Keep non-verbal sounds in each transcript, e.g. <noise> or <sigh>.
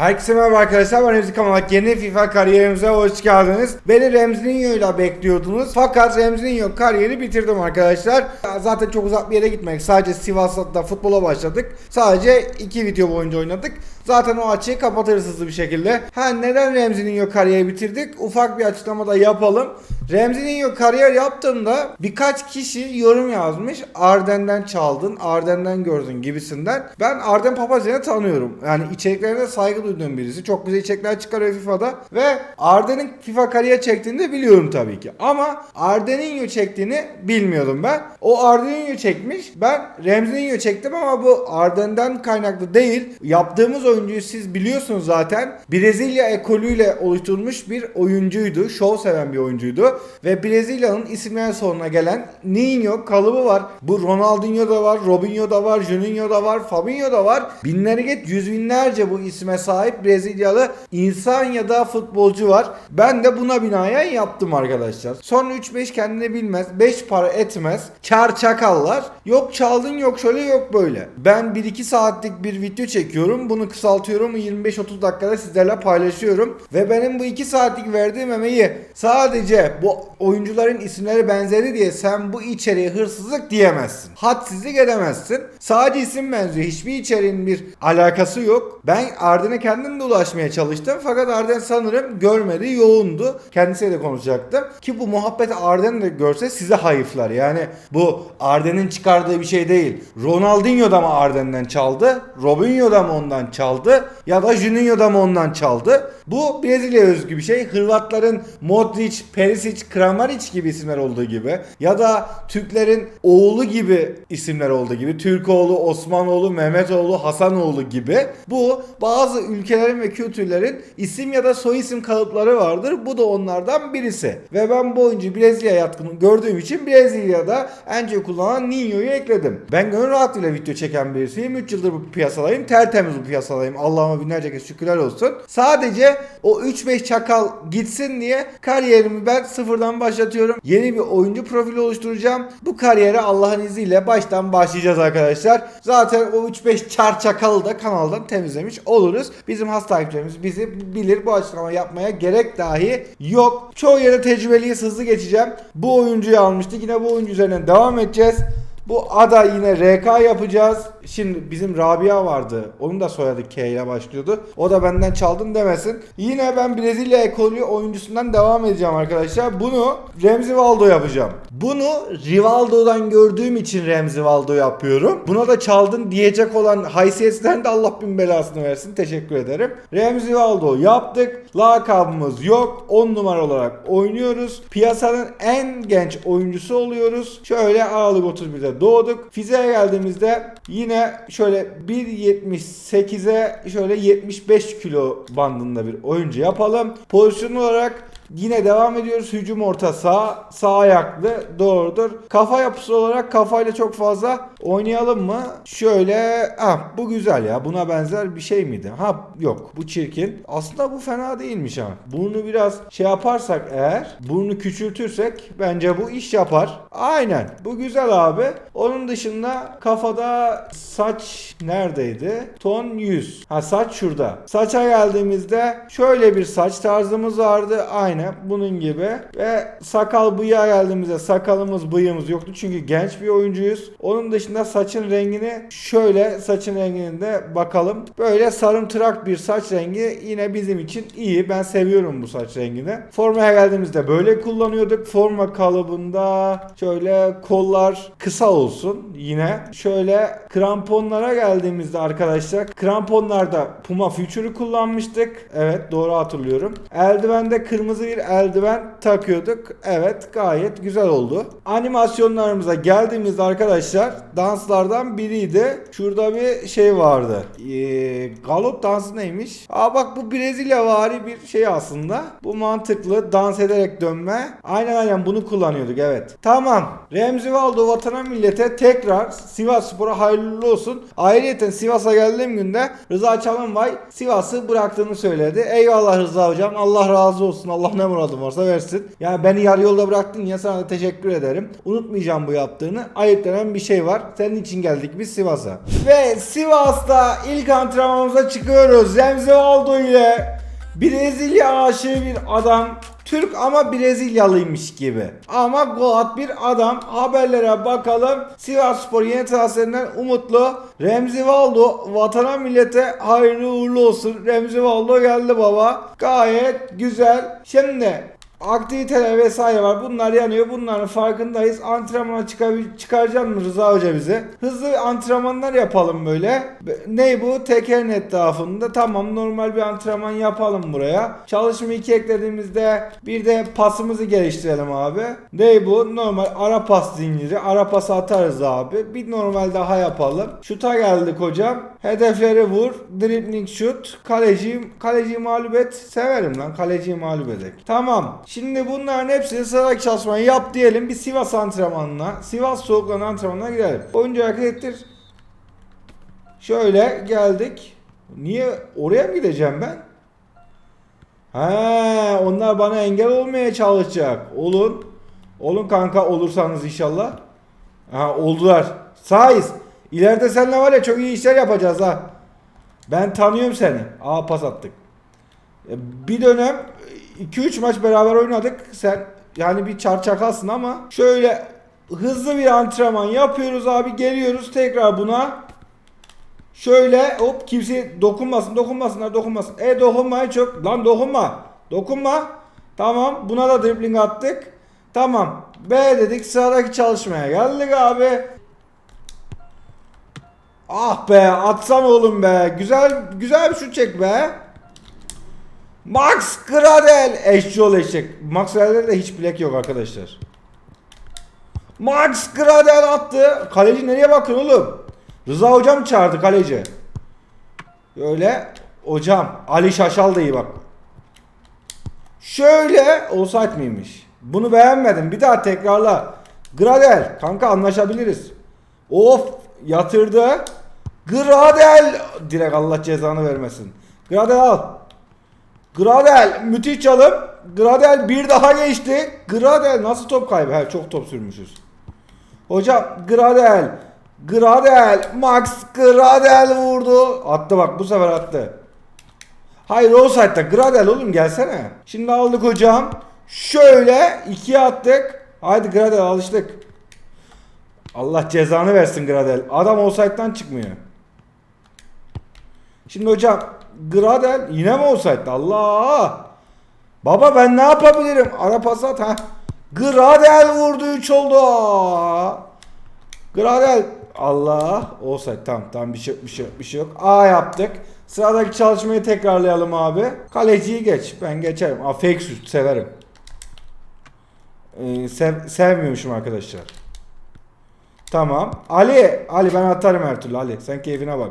Herkese merhaba arkadaşlar ben Remzi Kamalak yeni FIFA kariyerimize hoş geldiniz. Beni Remzinho ile bekliyordunuz fakat Remzinho kariyeri bitirdim arkadaşlar. Zaten çok uzak bir yere gitmek sadece Sivas'ta futbola başladık. Sadece iki video boyunca oynadık. Zaten o açıyı kapatırız hızlı bir şekilde. Ha neden Remzinho kariyeri bitirdik? Ufak bir açıklama da yapalım. Remzinho kariyer yaptığında birkaç kişi yorum yazmış. Arden'den çaldın, Arden'den gördün gibisinden. Ben Arden Papazian'ı tanıyorum. Yani içeriklerine saygı duyduğum birisi. Çok güzel içerikler çıkarıyor FIFA'da. Ve Arden'in FIFA kariyer çektiğini de biliyorum tabii ki. Ama Arden'inho çektiğini bilmiyordum ben. O Arden'inho çekmiş. Ben Remzinho çektim ama bu Arden'den kaynaklı değil. Yaptığımız oyuncuyu siz biliyorsunuz zaten. Brezilya ekolüyle oluşturulmuş bir oyuncuydu. Şov seven bir oyuncuydu. Ve Brezilya'nın isimler sonuna gelen Ninho kalıbı var. Bu Ronaldinho da var, Robinho da var, Juninho da var, Fabinho da var. Binleri geç yüz binlerce bu isme sahip Brezilyalı insan ya da futbolcu var. Ben de buna binaen yaptım arkadaşlar. Son 3-5 kendini bilmez, 5 para etmez. Kar çakallar. Yok çaldın yok şöyle yok böyle. Ben 1-2 saatlik bir video çekiyorum. Bunu kısaltıyorum 25-30 dakikada sizlerle paylaşıyorum. Ve benim bu 2 saatlik verdiğim emeği sadece bu oyuncuların isimleri benzeri diye sen bu içeriğe hırsızlık diyemezsin. Hadsizlik edemezsin. Sadece isim benziyor. Hiçbir içeriğin bir alakası yok. Ben Arden'e kendim de ulaşmaya çalıştım. Fakat Arden sanırım görmedi, yoğundu. Kendisiyle de konuşacaktım. Ki bu muhabbeti Arden de görse size hayıflar. Yani bu Arden'in çıkardığı bir şey değil. Ronaldinho da mı Arden'den çaldı? Robinho da mı ondan çaldı? Ya da Juninho da mı ondan çaldı? Bu Brezilya özgü bir şey. Hırvatların Modric, Perisic, Kramaric gibi isimler olduğu gibi ya da Türklerin oğlu gibi isimler olduğu gibi Türkoğlu, Osmanoğlu, Mehmetoğlu, Hasanoğlu gibi bu bazı ülkelerin ve kültürlerin isim ya da soy isim kalıpları vardır. Bu da onlardan birisi. Ve ben bu oyuncu Brezilya yatkını gördüğüm için Brezilya'da en çok kullanan Ninho'yu ekledim. Ben gönül rahatlığıyla video çeken birisiyim. 3 yıldır bu piyasadayım. Tertemiz bu piyasadayım. Allah'ıma binlerce kez şükürler olsun. Sadece o 3-5 çakal gitsin diye kariyerimi ben sıfırdan başlatıyorum. Yeni bir oyuncu profili oluşturacağım. Bu kariyere Allah'ın izniyle baştan başlayacağız arkadaşlar. Zaten o 3-5 çar çakalı da kanaldan temizlemiş oluruz. Bizim has takipçilerimiz bizi bilir. Bu açıklama yapmaya gerek dahi yok. Çoğu yere tecrübeliyiz hızlı geçeceğim. Bu oyuncuyu almıştık. Yine bu oyuncu üzerinden devam edeceğiz. Bu ada yine RK yapacağız. Şimdi bizim Rabia vardı. Onun da soyadı K ile başlıyordu. O da benden çaldın demesin. Yine ben Brezilya ekolü oyuncusundan devam edeceğim arkadaşlar. Bunu Remzi Valdo yapacağım. Bunu Rivaldo'dan gördüğüm için Remzi Valdo yapıyorum. Buna da çaldın diyecek olan haysiyetsten de Allah bin belasını versin. Teşekkür ederim. Remzi Valdo yaptık. Lakabımız yok. 10 numara olarak oynuyoruz. Piyasanın en genç oyuncusu oluyoruz. Şöyle Aralık 31'de doğduk. Fize'ye geldiğimizde yine şöyle 1.78'e şöyle 75 kilo bandında bir oyuncu yapalım. Pozisyon olarak Yine devam ediyoruz. Hücum orta sağ, sağ ayaklı doğrudur. Kafa yapısı olarak kafayla çok fazla oynayalım mı? Şöyle, ah bu güzel ya. Buna benzer bir şey miydi? Ha yok bu çirkin. Aslında bu fena değilmiş ha. Burnu biraz şey yaparsak eğer, burnu küçültürsek bence bu iş yapar. Aynen. Bu güzel abi. Onun dışında kafada saç neredeydi? Ton 100. Ha saç şurada. Saça geldiğimizde şöyle bir saç tarzımız vardı. Aynen bunun gibi. Ve sakal bıyığa geldiğimizde sakalımız bıyığımız yoktu. Çünkü genç bir oyuncuyuz. Onun dışında saçın rengini şöyle saçın rengini de bakalım. Böyle sarımtırak bir saç rengi yine bizim için iyi. Ben seviyorum bu saç rengini. Formaya geldiğimizde böyle kullanıyorduk. Forma kalıbında şöyle kollar kısa olsun yine. Şöyle kramponlara geldiğimizde arkadaşlar kramponlarda Puma Future'ı kullanmıştık. Evet doğru hatırlıyorum. Eldivende kırmızı bir eldiven takıyorduk. Evet gayet güzel oldu. Animasyonlarımıza geldiğimizde arkadaşlar danslardan biriydi. Şurada bir şey vardı. Ee, galop dansı neymiş? Aa bak bu Brezilya vari bir şey aslında. Bu mantıklı. Dans ederek dönme. Aynen aynen bunu kullanıyorduk evet. Tamam. Remzi Valdo vatana millete tekrar Sivas Spor'a hayırlı olsun. Ayrıca Sivas'a geldiğim günde Rıza Çalınbay Sivas'ı bıraktığını söyledi. Eyvallah Rıza hocam. Allah razı olsun. Allah ne muradım varsa versin. Yani beni yarı yolda bıraktın ya sana da teşekkür ederim. Unutmayacağım bu yaptığını. Ayıp denen bir şey var. Senin için geldik biz Sivas'a. Ve Sivas'ta ilk antrenmanımıza çıkıyoruz. Remzi Aldo ile Brezilya aşığı bir adam. Türk ama Brezilyalıymış gibi. Ama Goat bir adam. Haberlere bakalım. Sivas Spor yeni transferinden umutlu. Remzi Valdo vatana millete hayırlı uğurlu olsun. Remzi Valdo geldi baba. Gayet güzel. Şimdi aktiviteler vesaire var. Bunlar yanıyor. Bunların farkındayız. Antrenmana çıkabil çıkaracak mı Rıza Hoca bize? Hızlı antrenmanlar yapalım böyle. Ne bu? Tekerin etrafında. Tamam normal bir antrenman yapalım buraya. Çalışma 2 eklediğimizde bir de pasımızı geliştirelim abi. Ne bu? Normal ara pas zinciri. Ara pas atarız abi. Bir normal daha yapalım. Şuta geldik hocam. Hedefleri vur. Dribbling şut. Kaleci, kaleciyi mağlup et. Severim lan. Kaleciyi mağlup edek. Tamam. Şimdi bunların hepsini sıradaki çalışmayı yap diyelim. Bir Sivas antrenmanına. Sivas soğuklarının antrenmanına gidelim. Oyuncu hareket ettir. Şöyle geldik. Niye oraya mı gideceğim ben? He, onlar bana engel olmaya çalışacak. Olun. Olun kanka olursanız inşallah. Ha oldular. Saiz. İleride seninle var ya çok iyi işler yapacağız ha. Ben tanıyorum seni. Aa pas attık. E, Bir dönem 2-3 maç beraber oynadık. Sen yani bir çarçakalsın ama şöyle hızlı bir antrenman yapıyoruz abi. Geliyoruz tekrar buna. Şöyle hop kimse dokunmasın dokunmasınlar dokunmasın. E dokunmayın çok. Lan dokunma. Dokunma. Tamam buna da dribbling attık. Tamam. B dedik sıradaki çalışmaya geldik abi. Ah be atsan oğlum be. Güzel güzel bir şut çek be. Max Gradel. Eşçi ol eşek. Max Gradel'de de hiç bilek yok arkadaşlar. Max Gradel attı. Kaleci nereye bakın oğlum? Rıza hocam çağırdı kaleci. Öyle hocam Ali Şaşal da iyi bak. Şöyle offside miymiş? Bunu beğenmedim. Bir daha tekrarla. Gradel kanka anlaşabiliriz. Of yatırdı. Gradel direkt Allah cezanı vermesin. Gradel al. Gradel müthiş çalım. Gradel bir daha geçti. Gradel nasıl top kaybı? He, çok top sürmüşüz. Hocam Gradel. Gradel. Max Gradel vurdu. Attı bak bu sefer attı. Hayır offside'da Gradel oğlum gelsene. Şimdi aldık hocam. Şöyle ikiye attık. Haydi Gradel alıştık. Allah cezanı versin Gradel. Adam offside'dan çıkmıyor. Şimdi hocam Gradel yine mi offside'da? Allah! Baba ben ne yapabilirim? Ara pas at ha. Gradel vurdu 3 oldu. Gradel Allah offside tamam tamam bir şey yok bir şey yok bir şey yok. A yaptık. Sıradaki çalışmayı tekrarlayalım abi. Kaleciyi geç. Ben geçerim. Aa, fake şut severim. Ee, sev, sevmiyormuşum arkadaşlar. Tamam. Ali. Ali ben atarım her türlü Ali. Sen keyfine bak.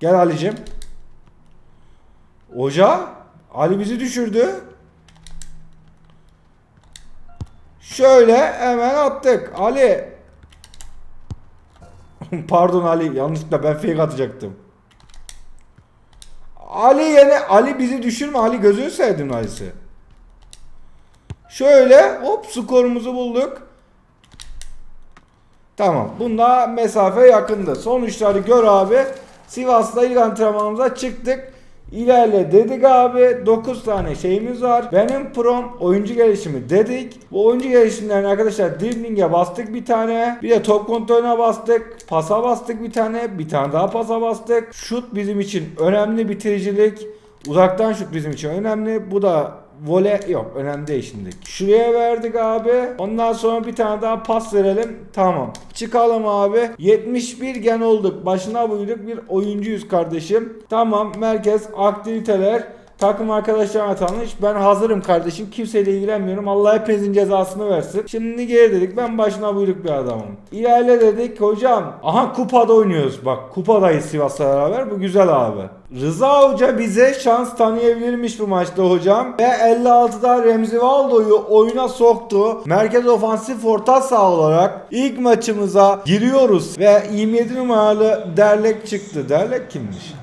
Gel Ali'cim. Hoca. Ali bizi düşürdü. Şöyle hemen attık. Ali. <laughs> Pardon Ali. Yanlışlıkla ben fake atacaktım. Ali yine Ali bizi düşürme Ali gözünü sevdim Ali'si. Şöyle hop skorumuzu bulduk. Tamam. Bunda mesafe yakındı. Sonuçları gör abi. Sivas'ta ilk antrenmanımıza çıktık. İlerle dedik abi 9 tane şeyimiz var. Benim prom oyuncu gelişimi dedik. Bu oyuncu gelişimlerini arkadaşlar dribbling'e bastık bir tane. Bir de top kontrolüne bastık. Pasa bastık bir tane. Bir tane daha pasa bastık. Şut bizim için önemli bitiricilik. Uzaktan şut bizim için önemli. Bu da Vole yok önemli değil şimdi. Şuraya verdik abi. Ondan sonra bir tane daha pas verelim. Tamam. Çıkalım abi. 71 gen olduk. Başına buyduk bir oyuncuyuz kardeşim. Tamam merkez aktiviteler. Takım arkadaşlarına tanış. Ben hazırım kardeşim. Kimseyle ilgilenmiyorum. Allah hepinizin cezasını versin. Şimdi geri dedik. Ben başına buyruk bir adamım. İlerle dedik. Hocam. Aha kupada oynuyoruz. Bak kupadayız Sivas'la beraber. Bu güzel abi. Rıza Hoca bize şans tanıyabilirmiş bu maçta hocam. Ve 56'da Remzi Valdo'yu oyuna soktu. Merkez ofansif orta saha olarak ilk maçımıza giriyoruz. Ve 27 numaralı Derlek çıktı. Derlek kimmiş?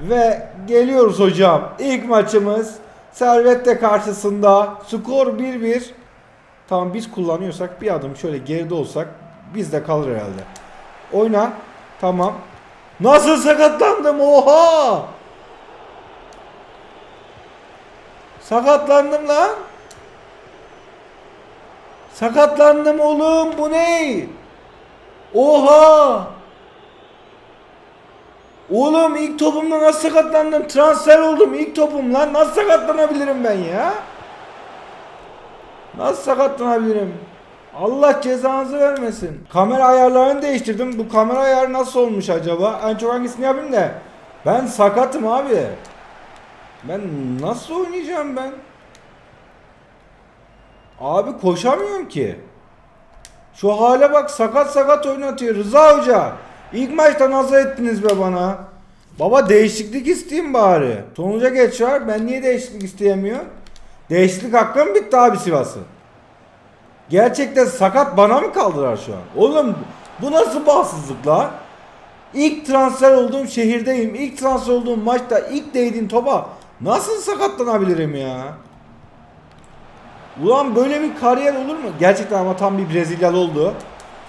Ve geliyoruz hocam. İlk maçımız Servet de karşısında. Skor 1-1. Tamam biz kullanıyorsak bir adım şöyle geride olsak bizde kalır herhalde. Oyna. Tamam. Nasıl sakatlandım? Oha! Sakatlandım lan. Sakatlandım oğlum. Bu ne? Oha! Oğlum ilk topumda nasıl sakatlandım? Transfer oldum ilk topum lan. Nasıl sakatlanabilirim ben ya? Nasıl sakatlanabilirim? Allah cezanızı vermesin. Kamera ayarlarını değiştirdim. Bu kamera ayarı nasıl olmuş acaba? En çok hangisini yapayım da? Ben sakatım abi. Ben nasıl oynayacağım ben? Abi koşamıyorum ki. Şu hale bak sakat sakat oynatıyor Rıza Hoca. İlk maçta nazar ettiniz be bana. Baba değişiklik isteyeyim bari. Sonuca geç var. Ben niye değişiklik isteyemiyorum? Değişiklik hakkım bitti abi Sivas'ın. Gerçekten sakat bana mı kaldılar şu an? Oğlum bu nasıl bağımsızlık lan? İlk transfer olduğum şehirdeyim. İlk transfer olduğum maçta ilk değdiğim topa nasıl sakatlanabilirim ya? Ulan böyle bir kariyer olur mu? Gerçekten ama tam bir Brezilyalı oldu.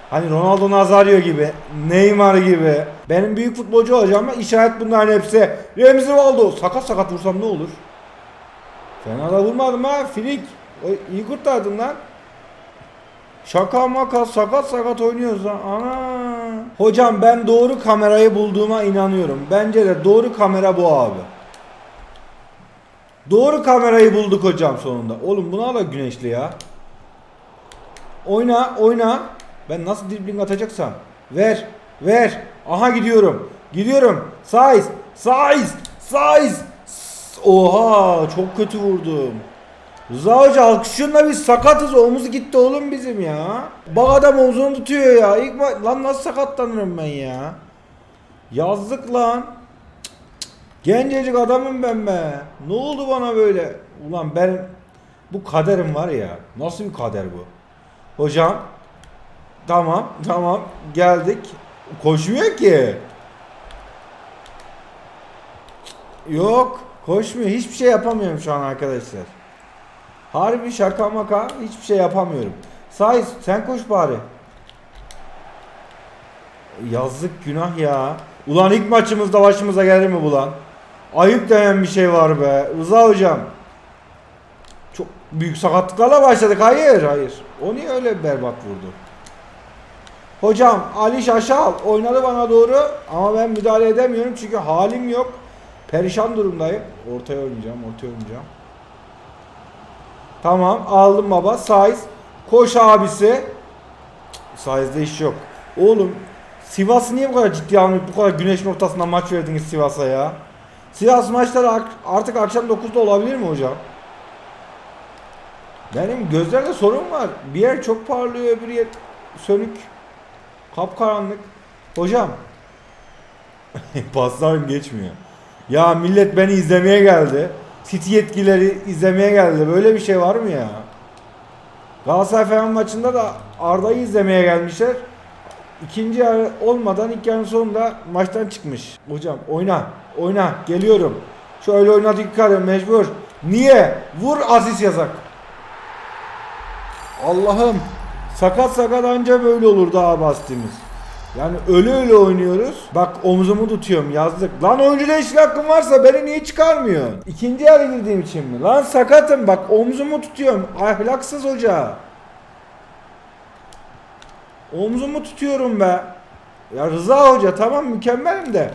Hani Ronaldo Nazario gibi, Neymar gibi. Benim büyük futbolcu olacağım ama işaret bunların hepsi. Remzi Valdo. Sakat sakat vursam ne olur? Fena da vurmadım ha. Filik. İyi kurtardın lan. Şaka maka sakat sakat oynuyoruz lan. Ana. Hocam ben doğru kamerayı bulduğuma inanıyorum. Bence de doğru kamera bu abi. Doğru kamerayı bulduk hocam sonunda. Oğlum buna da güneşli ya. Oyna oyna. Ben nasıl dribbling atacaksam. Ver. Ver. Aha gidiyorum. Gidiyorum. Size. Size. Size. Oha çok kötü vurdum. Rıza Hoca alkışınla biz sakatız omuz gitti oğlum bizim ya. Bak adam omzunu tutuyor ya. İlk ma- lan nasıl sakatlanırım ben ya. Yazdık lan. Gencecik adamım ben be. Ne oldu bana böyle? Ulan ben bu kaderim var ya. Nasıl bir kader bu? Hocam. Tamam tamam geldik. Koşmuyor ki. Yok koşmuyor. Hiçbir şey yapamıyorum şu an arkadaşlar. Harbi şaka maka hiçbir şey yapamıyorum. Say sen koş bari. Yazık günah ya. Ulan ilk maçımızda başımıza gelir mi bu lan? Ayıp denen bir şey var be. Rıza hocam. Çok büyük sakatlıklarla başladık. Hayır hayır. O niye öyle berbat vurdu? Hocam Ali Şaşal oynadı bana doğru ama ben müdahale edemiyorum çünkü halim yok. Perişan durumdayım. Ortaya oynayacağım, ortaya oynayacağım. Tamam aldım baba. Size. Koş abisi. Size'de iş yok. Oğlum Sivas niye bu kadar ciddi almayıp bu kadar güneşin ortasında maç verdiniz Sivas'a ya? Sivas maçları artık akşam 9'da olabilir mi hocam? Benim gözlerde sorun var. Bir yer çok parlıyor, bir yer sönük. Kapkaranlık. Hocam. <laughs> Paslarım geçmiyor. Ya millet beni izlemeye geldi. City yetkilileri izlemeye geldi. Böyle bir şey var mı ya? Galatasaray Fener maçında da Arda'yı izlemeye gelmişler. İkinci yarı olmadan ilk yarının sonunda maçtan çıkmış. Hocam oyna. Oyna. Geliyorum. Şöyle oynadık yukarı mecbur. Niye? Vur asist yazak. Allah'ım. Sakat sakat anca böyle olurdu abi asistimiz. Yani öyle öyle oynuyoruz. Bak omzumu tutuyorum yazdık. Lan oyuncu değişiklik hakkım varsa beni niye çıkarmıyor? İkinci yarı girdiğim için mi? Lan sakatım bak omzumu tutuyorum. Ahlaksız hoca. Omzumu tutuyorum be. Ya Rıza Hoca tamam mükemmelim de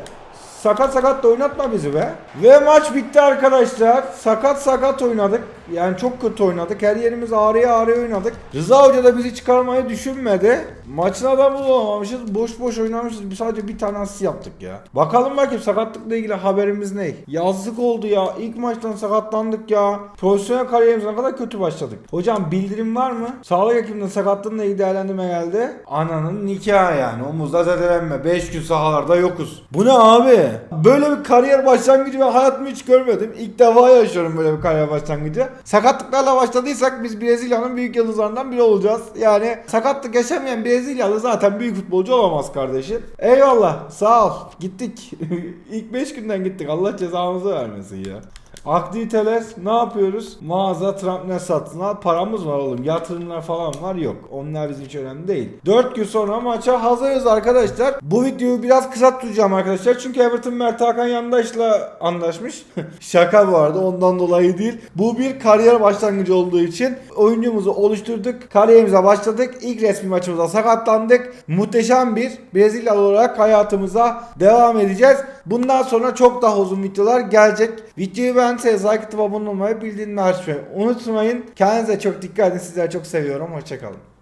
sakat sakat da oynatma bizi be. Ve maç bitti arkadaşlar. Sakat sakat oynadık. Yani çok kötü oynadık. Her yerimiz ağrıya ağrıya oynadık. Rıza Hoca da bizi çıkarmayı düşünmedi. Maçın adamı bulamamışız. Boş boş oynamışız. Biz sadece bir tane asist yaptık ya. Bakalım bakayım sakatlıkla ilgili haberimiz ne? Yazlık oldu ya. İlk maçtan sakatlandık ya. Profesyonel kariyerimiz ne kadar kötü başladık. Hocam bildirim var mı? Sağlık hekiminin sakatlığıyla ilgili değerlendirme geldi. Ananın nikahı yani. Omuzda zedelenme. 5 gün sahalarda yokuz. Bu ne abi? Böyle bir kariyer başlangıcı ben hayatımda hiç görmedim. İlk defa yaşıyorum böyle bir kariyer başlangıcı. Sakatlıklarla başladıysak biz Brezilya'nın büyük yıldızlarından biri olacağız. Yani sakatlık yaşamayan Brezilyalı zaten büyük futbolcu olamaz kardeşim. Eyvallah. Sağ ol. Gittik. <laughs> İlk 5 günden gittik. Allah cezamızı vermesin ya. Aktiviteler ne yapıyoruz? Mağaza, tramplen satına paramız var oğlum. Yatırımlar falan var yok. Onlar bizim için önemli değil. 4 gün sonra maça hazırız arkadaşlar. Bu videoyu biraz kısa tutacağım arkadaşlar. Çünkü Everton Mert Hakan Yandaş'la anlaşmış. <laughs> Şaka bu arada ondan dolayı değil. Bu bir kariyer başlangıcı olduğu için oyuncumuzu oluşturduk. Kariyerimize başladık. İlk resmi maçımıza sakatlandık. Muhteşem bir Brezilyalı olarak hayatımıza devam edeceğiz. Bundan sonra çok daha uzun videolar gelecek. Videoyu beğendiyseniz like atıp abone olmayı bildirimleri açmayı unutmayın. Kendinize çok dikkat edin. Sizleri çok seviyorum. Hoşçakalın.